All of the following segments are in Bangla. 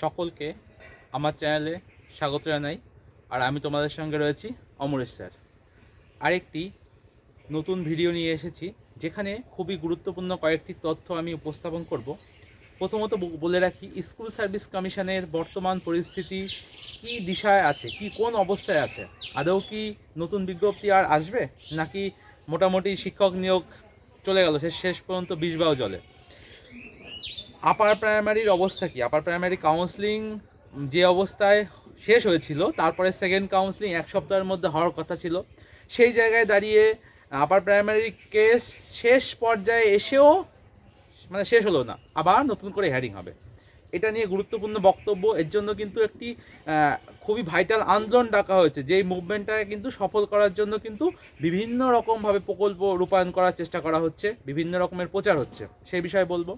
সকলকে আমার চ্যানেলে স্বাগত জানাই। আর আমি তোমাদের সঙ্গে রয়েছি অমরেশ স্যার। আরেকটি নতুন ভিডিও নিয়ে এসেছি, যেখানে খুবই গুরুত্বপূর্ণ কয়েকটি তথ্য আমি উপস্থাপন করব। প্রথমত বলে রাখি, স্কুল সার্ভিস কমিশনের বর্তমান পরিস্থিতি কি দিশায় আছে? কি, কোন অবস্থায় আছে? আদৌ কি নতুন বিজ্ঞপ্তি আর আসবে? নাকি মোটামুটি শিক্ষক নিয়োগ চলে গেল, শেষ শেষ পর্যন্ত বিষবাও জলে? আপার প্রাইমারির অবস্থা কি? আপার প্রাইমারি কাউন্সিলিং যে অবস্থায় শেষ হয়েছিল, তারপরে সেকেন্ড কাউন্সিলিং এক সপ্তাহের মধ্যে হওয়ার কথা ছিল, সেই জায়গায় দাঁড়িয়ে আপার প্রাইমারি কেস শেষ পর্যায়ে এসেও মানে শেষ হলো না, আবার নতুন করে হ্যারিং হবে। এটা নিয়ে গুরুত্বপূর্ণ বক্তব্য। এর জন্য কিন্তু একটি খুবই ভাইটাল আন্দোলন ডাকা হয়েছে, যেই মুভমেন্টটাকে কিন্তু সফল করার জন্য কিন্তু বিভিন্ন রকমভাবে প্রকল্প রূপায়ণ করার চেষ্টা করা হচ্ছে, বিভিন্ন রকমের প্রচার হচ্ছে। সেই বিষয়ে বলব।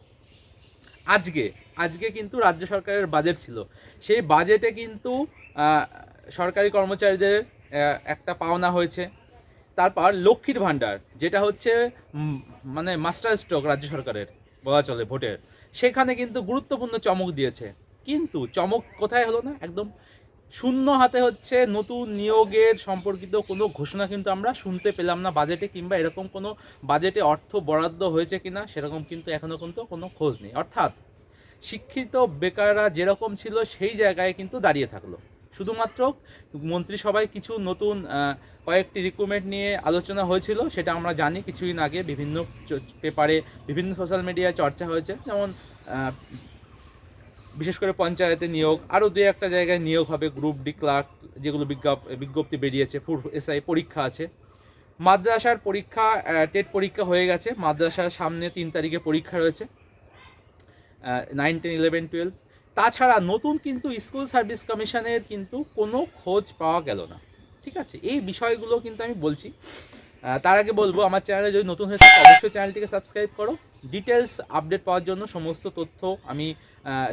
আজকে আজকে কিন্তু রাজ্য সরকারের বাজেট ছিল। সেই বাজেটে কিন্তু সরকারি কর্মচারীদের একটা পাওনা হয়েছে। তারপর লক্ষ্মীর ভাণ্ডার, যেটা হচ্ছে মানে মাস্টার স্ট্রোক রাজ্য সরকারের, বলা চলে ভোটের। সেখানে কিন্তু গুরুত্বপূর্ণ চমক দিয়েছে। কিন্তু চমক কোথায় হলো না? একদম শূন্য হাতে হচ্ছে নতুন নিয়োগের সম্পর্কিত কোনো ঘোষণা কিন্তু আমরা শুনতে পেলাম না, বাজেটে কিংবা এরকম কোনো বাজেটে অর্থ বরাদ্দ হয়েছে কিনা সেরকম কিন্তু এখনও কিন্তু কোনো খোঁজ নেই। অর্থাৎ শিক্ষিত বেকাররা যেরকম ছিল সেই জায়গায় কিন্তু দাঁড়িয়ে থাকল। শুধুমাত্র মন্ত্রিসভায় কিছু নতুন কয়েকটি রিক্রুটমেন্ট নিয়ে আলোচনা হয়েছিল, সেটা আমরা জানি কিছুদিন আগে বিভিন্ন পেপারে বিভিন্ন সোশ্যাল মিডিয়ায় চর্চা হয়েছে। যেমন বিশেষ করে পঞ্চায়েতে নিয়োগ আরও দু একটা জায়গায় নিয়োগ হবে গ্রুপ ডি ক্লার্ক যেগুলো বিজ্ঞাপ, বিজ্ঞপ্তি বেরিয়েছে এসআই পরীক্ষা আছে। মাদ্রাসার পরীক্ষা টেট পরীক্ষা হয়ে গেছে, মাদ্রাসার সামনে তিন তারিখে পরীক্ষা রয়েছে নাইন টেন ইলেভেন টুয়েলভ তাছাড়া নতুন কিন্তু স্কুল সার্ভিস কমিশনের কিন্তু কোনো খোঁজ পাওয়া গেল না। ঠিক আছে? এই বিষয়গুলো কিন্তু আমি বলছি। তার আগে বলব, আমার চ্যানেলে যদি নতুন হয়ে থাকে, অবশ্যই চ্যানেলটিকে সাবস্ক্রাইব করো। ডিটেলস আপডেট পাওয়ার জন্য সমস্ত তথ্য আমি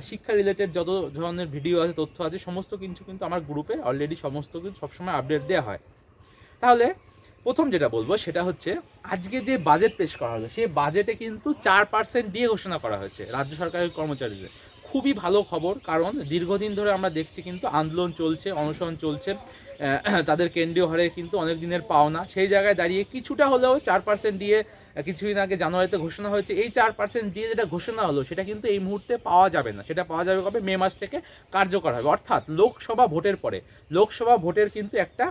শিক্ষা রিলেটেড যত ধরনের ভিডিও আছে, তথ্য আছে, সমস্ত কিছু কিন্তু আমার গ্রুপে অলরেডি সমস্ত কিছু সবসময় আপডেট দেওয়া হয়। তাহলে প্রথম যেটা বলব, সেটা হচ্ছে আজকে যে বাজেট পেশ করা হলো, সেই বাজেটে কিন্তু চার পার্সেন্ট দিয়ে ঘোষণা করা হয়েছে রাজ্য সরকারের কর্মচারীদের। খুবই ভালো খবর, কারণ দীর্ঘদিন ধরে আমরা দেখছি কিন্তু আন্দোলন চলছে, অনশন চলছে তাদের কেন্দ্রীয় হারে কিন্তু অনেক দিনের পাওনা। সেই জায়গায় দাঁড়িয়ে কিছুটা হলেও চার পার্সেন্ট দিয়ে কিছুদিন আগে জানুয়ারিতে ঘোষণা হয়েছে, এই চার পার্সেন্ট দিয়ে যেটা ঘোষণা হলো, সেটা কিন্তু এই মুহূর্তে পাওয়া যাবে না। সেটা পাওয়া যাবে কবে? মে মাস থেকে কার্যকর হবে। অর্থাৎ লোকসভা ভোটের পরে, লোকসভা ভোটের কিন্তু একটা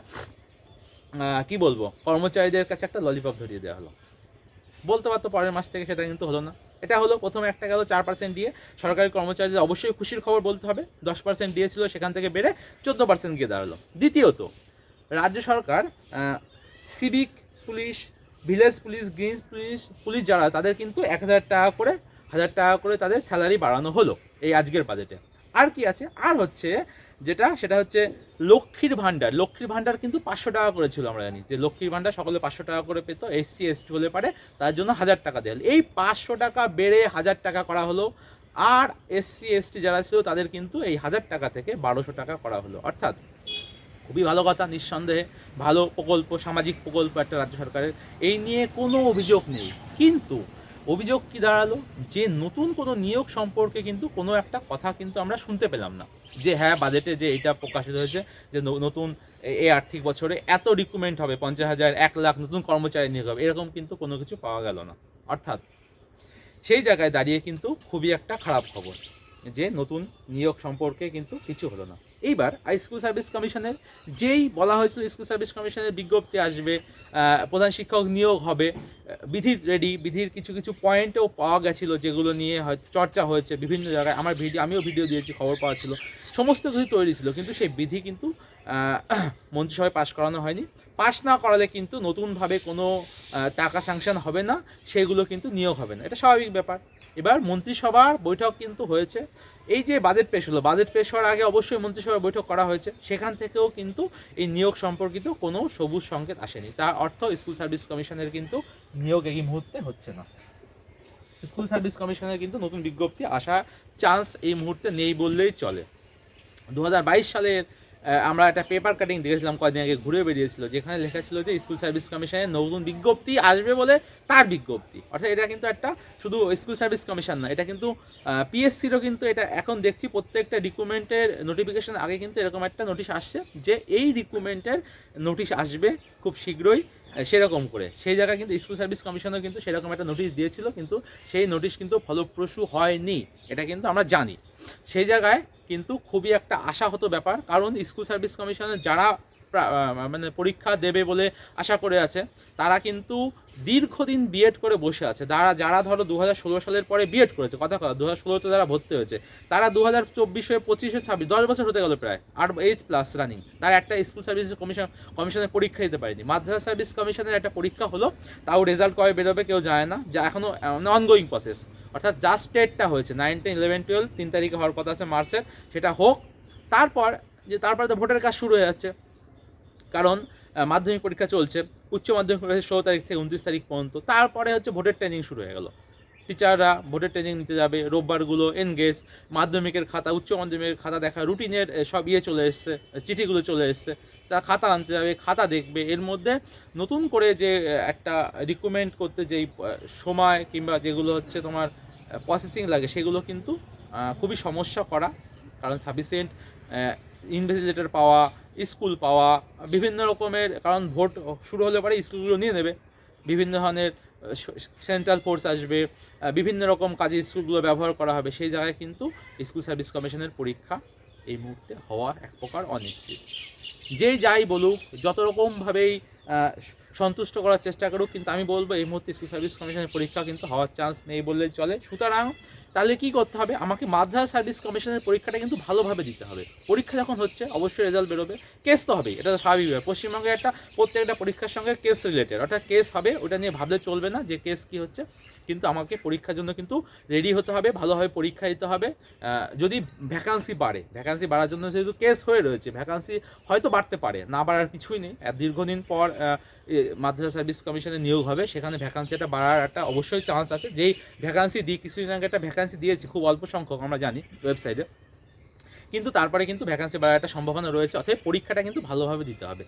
কি বলব, কর্মচারীদের কাছে একটা ললিপপ ধরিয়ে দেওয়া হলো। বলতে পারতো পরের মাস থেকে সেটা কিন্তু হলো না। এটা হলো প্রথমে একটা গেল চার পার্সেন্ট দিয়ে। সরকারি কর্মচারীদের অবশ্যই খুশির খবর বলতে হবে। দশ পার্সেন্ট দিয়েছিল, সেখান থেকে বেড়ে চোদ্দ পার্সেন্ট গিয়ে দাঁড়াল। দ্বিতীয়ত, রাজ্য সরকার civic police village police, green police police যারা, তাদের কিন্তু এক হাজার টাকা করে, হাজার টাকা করে তাদের স্যালারি বাড়ানো হলো এই আজকের বাজেটে আর কি আছে? আর হচ্ছে যেটা, সেটা হচ্ছে লক্ষ্মীর ভাণ্ডার। লক্ষ্মীর ভাণ্ডার কিন্তু পাঁচশো টাকা করেছিল আমরা জানি। যে লক্ষ্মীর ভাণ্ডার সকলে পাঁচশো টাকা করে পেতো এসসি এসটি হলে পারে, তার জন্য হাজার টাকা হলো। এই পাঁচশো টাকা বেড়ে হাজার টাকা করা হলো। আর এসসি এসটি যারা ছিল, তাদের কিন্তু এই হাজার টাকা থেকে বারোশো টাকা করা হলো। অর্থাৎ খুবই ভালো কথা, নিঃসন্দেহে। ভালো প্রকল্প, সামাজিক প্রকল্প একটা রাজ্য সরকারের। এই নিয়ে কোনো অভিযোগ নেই। কিন্তু অভিযোগ কি দাঁড়াল? যে নতুন কোনো নিয়োগ সম্পর্কে কিন্তু কোনো একটা কথা কিন্তু আমরা শুনতে পেলাম না। যে হ্যাঁ বাজেটে যে এটা প্রকাশিত হয়েছে, যে নতুন এই আর্থিক বছরে এত রিক্রুটমেন্ট হবে, পঞ্চাশ হাজার, এক লাখ নতুন কর্মচারী নিয়োগ হবে, এরকম কিন্তু কোনো কিছু পাওয়া গেল না। অর্থাৎ সেই জায়গায় দাঁড়িয়ে কিন্তু খুবই একটা খারাপ খবর, যে নতুন নিয়োগ সম্পর্কে কিন্তু কিছু হলো না। এইবার স্কুল সার্ভিস কমিশনের যেই বলা হয়েছিল স্কুল সার্ভিস কমিশনের বিজ্ঞপ্তি আসবে প্রধান শিক্ষক নিয়োগ হবে আহ, বিধি রেডি বিধির কিছু কিছু পয়েন্টও পাওয়া গেছিল যেগুলো নিয়ে হয়তো চর্চা হয়েছে বিভিন্ন জায়গায়। আমার ভিডিও আমিও ভিডিও দিয়েছি খবর পাওয়া ছিল। সমস্ত কিছু তৈরি ছিল কিন্তু সেই বিধি কিন্তু মন্ত্রিসভায় পাশ করানো হয়নি। পাশ না করালে কিন্তু নতুনভাবে কোনো টাকা স্যাংশন হবে না সেগুলো কিন্তু নিয়োগ হবে না। এটা স্বাভাবিক ব্যাপার। এবার মন্ত্রিসভার বৈঠক কিন্তু হয়েছে। এই যে বাজেট পেশ হলো বাজেট পেশ হওয়ার আগে অবশ্যই মন্ত্রিসভার বৈঠক করা হয়েছে। সেখান থেকেও কিন্তু এই নিয়োগ সম্পর্কিত কোনো সবুজ সংকেত আসেনি। তার অর্থ স্কুল সার্ভিস কমিশনের কিন্তু নিয়োগ এই মুহূর্তে হচ্ছে না। স্কুল সার্ভিস কমিশনের কিন্তু নতুন বিজ্ঞপ্তি আসা চান্স এই মুহূর্তে নেই বললেই চলে। দু হাজার বাইশ সালের আমরা একটা পেপার কাটিং দেখেছিলাম কয়েকদিন আগে, ঘুরে বেরিয়েছিল, যেখানে লেখা ছিল যে স্কুল সার্ভিস কমিশনের নতুন বিজ্ঞপ্তি আসবে বলে তার বিজ্ঞপ্তি। অর্থাৎ এটা কিন্তু একটা শুধু স্কুল সার্ভিস কমিশন না, এটা কিন্তু পিএসসিরও কিন্তু এটা এখন দেখছি প্রত্যেকটা রিক্রুটমেন্টের নোটিফিকেশন আগে কিন্তু এরকম একটা নোটিশ আসছে যে এই রিক্রুটমেন্টের নোটিশ আসবে খুব শীঘ্রই সেরকম করে। সেই জায়গায় কিন্তু স্কুল সার্ভিস কমিশনও কিন্তু সেরকম একটা নোটিশ দিয়েছিল, কিন্তু সেই নোটিশ কিন্তু ফলপ্রসূ হয়নি, এটা কিন্তু আমরা জানি। সেই জায়গায় কিন্তু খুবই একটা আশাহত ব্যাপার। কারণ স্কুল সার্ভিস কমিশনের যারা মানে পরীক্ষা দেবে বলে আশা করে আছে। তারা কিন্তু দীর্ঘদিন বিএড করে বসে আছে। তারা, যারা ধরো দু হাজার ষোলো সালের পরে বিএড করেছে, কথা কথা দু হাজার ষোলোতে যারা ভর্তি হয়েছে। তারা দু হাজার চব্বিশে পঁচিশে ছাব্বিশ, দশ বছর হতে গেল প্রায়। আট এইট প্লাস রানিং তারা একটা স্কুল সার্ভিস কমিশন কমিশনের পরীক্ষা দিতে পারেনি। মাদ্রাসা সার্ভিস কমিশনের একটা পরীক্ষা হলো, তাও রেজাল্ট কবে বেরোবে কেউ জানে না। যা এখনও অনগোয়িং প্রসেস অর্থাৎ জাস্ট টেটটা হয়েছে নাইন টেন ইলেভেন টুয়েলভ তিন তারিখে হওয়ার কথা আছে মার্চের সেটা হোক। তারপর, যে তারপরে তো ভোটের কাজ শুরু হয়ে যাচ্ছে। কারণ মাধ্যমিক পরীক্ষা চলছে, উচ্চ মাধ্যমিক পরীক্ষা ষোলো তারিখ থেকে উনত্রিশ তারিখ পর্যন্ত, তারপরে হচ্ছে ভোটের ট্রেনিং শুরু হয়ে গেল। টিচাররা ভোটের ট্রেনিং নিতে যাবে, রোববারগুলো এনগেজ মাধ্যমিকের খাতা, উচ্চ মাধ্যমিকের খাতা দেখা রুটিনের সব ইয়ে চলে এসছে, চিঠিগুলো চলে এসছে, তা খাতা আনতে যাবে, খাতা দেখবে, এর মধ্যে নতুন করে যে একটা রিকমেন্ড করতে যেই সময় কিংবা যেগুলো হচ্ছে তোমার প্রসেসিং লাগে, সেগুলো কিন্তু খুবই সমস্যা করা, কারণ সাফিসিয়েন্ট ইনভেস্টিলেটর পাওয়া স্কুল পাওয়া, বিভিন্ন রকমের, কারণ ভোট শুরু হলে পরে স্কুলগুলো নিয়ে নেবে। বিভিন্ন ধরনের সেন্ট্রাল ফোর্স আসবে বিভিন্ন রকম কাজে স্কুলগুলো ব্যবহার করা হবে। সেই জায়গায় কিন্তু স্কুল সার্ভিস কমিশনের পরীক্ষা এই মুহূর্তে হওয়া এক প্রকার অনিশ্চিত। যেই যাই বলুক, যত রকমভাবেই সন্তুষ্ট করার চেষ্টা করুক, কিন্তু আমি বলব এই মুহূর্তে স্কুল সার্ভিস কমিশনের পরীক্ষা কিন্তু হওয়ার চান্স নেই বললেই চলে। সুতরাং তাহলে কি করতে হবে? আমাকে মাদ্রাস সার্ভিস কমিশনের পরীক্ষাটা কিন্তু ভালোভাবে দিতে হবে। পরীক্ষা যখন হচ্ছে, অবশ্যই রেজাল্ট বেরোবে। কেস তো হবে এটা তো স্বাভাবিক পশ্চিমবঙ্গের একটা, প্রত্যেকটা পরীক্ষার সঙ্গে কেস রিলেটেড অর্থাৎ কেস হবে, ওটা নিয়ে ভাবলে চলবে না যে কেস কি হচ্ছে। কিন্তু আমাকে পরীক্ষার জন্য কিন্তু রেডি হতে হবে, ভালোভাবে পরীক্ষা দিতে হবে। যদি ভ্যাকান্সি বাড়ে ভ্যাকান্সি বাড়ার জন্য যেহেতু কেস হয়ে রয়েছে ভ্যাকান্সি হয়তো বাড়তে পারে, না বাড়ার কিছুই নেই। দীর্ঘদিন পর মাদ্রাসা সার্ভিস কমিশনে নিয়োগ হবে, সেখানে ভ্যাকান্সিটা বাড়ার একটা অবশ্যই চান্স আছে। যেই ভ্যাকান্সি দিই, কিছুদিন আগে একটা ভ্যাকান্সি দিয়েছি, খুব অল্প সংখ্যক, আমরা জানি ওয়েবসাইটে কিন্তু তারপরে কিন্তু ভ্যাকান্সি বাড়ার একটা সম্ভাবনা রয়েছে, অতএব পরীক্ষাটা কিন্তু ভালোভাবে দিতে হবে।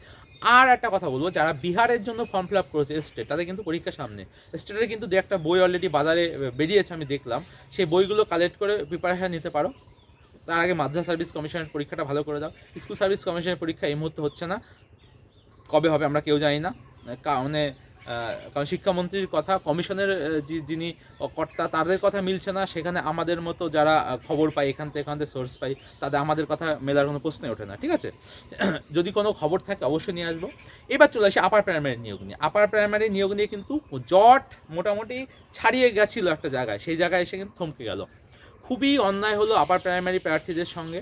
আর একটা কথা বলব, যারা বিহারের জন্য ফর্ম ফিল আপ করেছে স্টেট তাদের কিন্তু পরীক্ষা সামনে। স্টেটের কিন্তু দু একটা বই অলরেডি বাজারে বেরিয়েছে আমি দেখলাম। সেই বইগুলো কালেক্ট করে প্রিপারেশন নিতে পারো। তার আগে মাদ্রাস সার্ভিস কমিশনের পরীক্ষাটা ভালো করে দাও। স্কুল সার্ভিস কমিশনের পরীক্ষা এই মুহূর্তে হচ্ছে না। কবে হবে আমরা কেউ জানি না। মানে কারণ শিক্ষামন্ত্রীর কথা, কমিশনের যিনি কর্তা, তাদের কথা মিলছে না। সেখানে আমাদের মতো যারা খবর পাই এখান থেকে এখান থেকে সোর্স পাই তাদের, আমাদের কথা মেলার কোনো প্রশ্নই ওঠে না, ঠিক আছে? যদি কোনো খবর থাকে, অবশ্যই নিয়ে আসব। এবার চলে আসি আপার প্রাইমারি নিয়োগ নিয়ে। আপার প্রাইমারি নিয়োগ নিয়ে কিন্তু জট মোটামুটি ছাড়িয়ে গেছিল একটা জায়গায়। সেই জায়গায় এসে কিন্তু থমকে গেল। খুবই অন্যায় হলো আপার প্রাইমারি প্রার্থীদের সঙ্গে।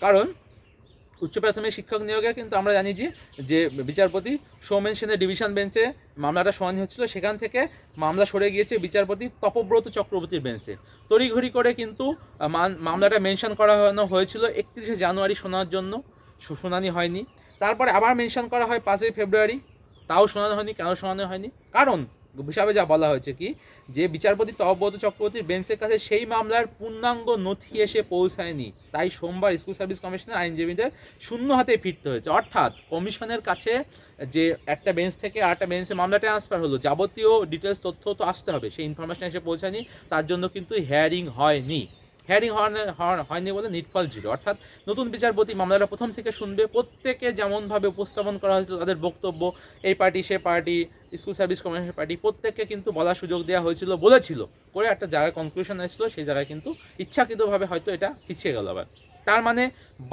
কারণ উচ্চ প্রাথমিক শিক্ষক নিয়োগে কিন্তু আমরা জানি যে বিচারপতি সৌমেন সেনের ডিভিশন বেঞ্চে মামলাটা শুনানি হচ্ছিল, সেখান থেকে মামলা সরে গিয়েছে বিচারপতি তপব্রত চক্রবর্তীর বেঞ্চে। তড়িঘড়ি করে কিন্তু মামলাটা মেনশন করা হয়েছিল একত্রিশে জানুয়ারি শোনার জন্য শুনানি হয়নি। তারপরে আবার মেনশন করা হয় পাঁচই ফেব্রুয়ারি, তাও শোনানো হয়নি, কেন শোনানো হয়নি? কারণ হিসাবে যা বলা হয়েছে কি, যে বিচারপতি তব্বত চক্রবর্তীর বেঞ্চের কাছে সেই মামলার পূর্ণাঙ্গ নথি এসে পৌঁছায়নি। তাই সোমবার স্কুল সার্ভিস কমিশনের আইনজীবীদের শূন্য হাতে ফিরতে হয়েছে। অর্থাৎ কমিশনের কাছে যে একটা বেঞ্চ থেকে আরেকটা বেঞ্চে মামলা ট্রান্সফার হলো, যাবতীয় ডিটেলস তথ্য তো আসতে হবে। সেই ইনফরমেশন এসে পৌঁছায়নি, তার জন্য কিন্তু হেয়ারিং হয়নি। হিয়ারিং হয়নি বলে নিটফল জিরো অর্থাৎ নতুন বিচারপতি মামলাটা প্রথম থেকে শুনবে, প্রত্যেকে যেমনভাবে উপস্থাপন করা হয়েছিল, তাদের বক্তব্য, এই পার্টি, সে party, school service commission party, প্রত্যেককে কিন্তু বলার সুযোগ দেওয়া হয়েছিল, বলেছিল। করে একটা জায়গায় কনক্লুশন এসেছিল, সেই জায়গায় কিন্তু ইচ্ছাকৃতভাবে হয়তো এটা পিছিয়ে গেল আবার। তার মানে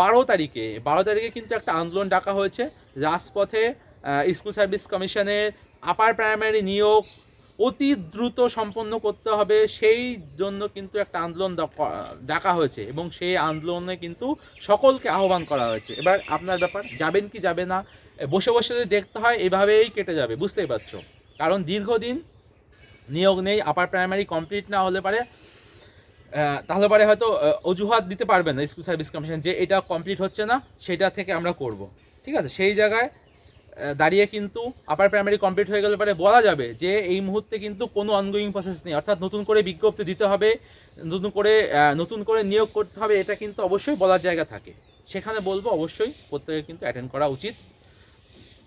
বারো তারিখে বারো তারিখে কিন্তু একটা আন্দোলন ডাকা হয়েছে। রাজপথে স্কুল সার্ভিস কমিশনের আপার প্রাইমারি নিয়োগ অতি দ্রুত সম্পন্ন করতে হবে, সেই জন্য কিন্তু একটা আন্দোলন ডাকা হয়েছে এবং সেই আন্দোলনে কিন্তু সকলকে আহ্বান করা হয়েছে। এবার আপনার ব্যাপার, যাবেন কি যাবে না বসে বসে যদি দেখতে হয়, এভাবেই কেটে যাবে, বুঝতেই পারছ। কারণ দীর্ঘদিন নিয়োগ নেই আপার প্রাইমারি কমপ্লিট না হলে পারে তাহলে পরে হয়তো অজুহাত দিতে পারবে না, স্কুল সার্ভিস কমিশন যে এটা কমপ্লিট হচ্ছে না, সেটা থেকে আমরা করব। ঠিক আছে? সেই জায়গায় দাঁড়িয়ে কিন্তু আপার প্রাইমারি কমপ্লিট হয়ে গেলে পরে বলা যাবে যে এই মুহূর্তে কিন্তু কোনো অনগোয়িং প্রসেস নেই। অর্থাৎ নতুন করে বিজ্ঞপ্তি দিতে হবে, নতুন করে নতুন করে নিয়োগ করতে হবে, এটা কিন্তু অবশ্যই বলার জায়গা থাকে। সেখানে বলব অবশ্যই প্রত্যেকে কিন্তু অ্যাটেন্ড করা উচিত।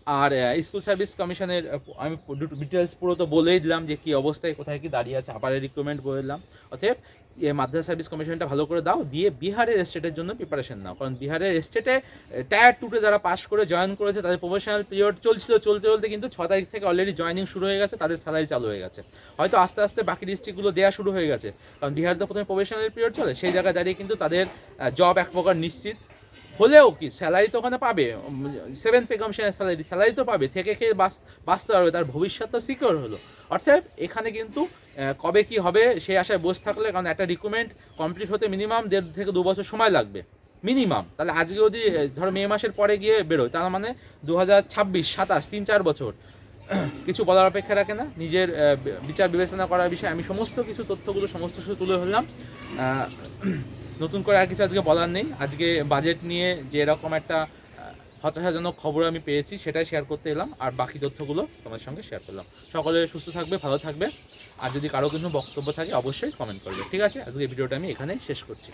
আর স্কুল সার্ভিস কমিশনের আমি ডিটেলস পুরো তো বলেই দিলাম যে কী অবস্থায়, কোথায় কি দাঁড়িয়ে আছে আপারের রিক্রুটমেন্ট বলে দিলাম। অতএব মাদ্রাসা সার্ভিস কমিশনটা ভালো করে দাও, দিয়ে বিহারের স্টেটের জন্য প্রিপারেশন নাও। কারণ বিহারের স্টেটে টায়ার টুতে যারা পাস করে জয়েন করেছে, তাদের প্রফেশনাল পিরিয়ড চলছিল, চলতে চলতে কিন্তু ছ তারিখ থেকে অলরেডি জয়েনিং শুরু হয়ে গেছে, তাদের স্যালারি চালু হয়ে গেছে। হয়তো আস্তে আস্তে বাকি ডিস্ট্রিক্টগুলো দেওয়া শুরু হয়ে গেছে। কারণ বিহার তো প্রথমে প্রফেশনাল পিরিয়ড চলে, সেই জায়গায় দাঁড়িয়ে কিন্তু তাদের জব এক প্রকার নিশ্চিত। হলেও কি স্যালারি তো ওখানে পাবে সেভেন পে কমিশনের স্যালারি স্যালারি তো পাবে, থেকে খেয়ে বাঁচ, বাঁচতে পারবে, তার ভবিষ্যৎ তো সিকিওর হলো। অর্থাৎ এখানে কিন্তু কবে কি হবে সেই আশায় বসে থাকলে, কারণ একটা রিক্রুটমেন্ট কমপ্লিট হতে মিনিমাম দেড় থেকে দু বছর সময় লাগবে মিনিমাম তাহলে আজকে যদি ধরো মে মাসের পরে গিয়ে বেরোয়, তার মানে দু হাজার ছাব্বিশ, সাতাশ, তিন, চার বছর। কিছু বলার অপেক্ষা রাখে না, নিজের বিচার বিবেচনা করার বিষয়ে আমি সমস্ত কিছু তথ্যগুলো, সমস্ত কিছু তুলে ধরলাম। নতুন করে আর কিছু আজকে বলার নেই। আজকে বাজেট নিয়ে যে এরকম একটা হতাশাজনক খবর আমি পেয়েছি, সেটাই শেয়ার করতে এলাম। আর বাকি তথ্যগুলো তোমার সঙ্গে শেয়ার করলাম। সকলে সুস্থ থাকবে, ভালো থাকবে। আর যদি কারও কিছু বক্তব্য থাকে, অবশ্যই কমেন্ট করবে। ঠিক আছে? আজকে ভিডিওটা আমি এখানে শেষ করছি।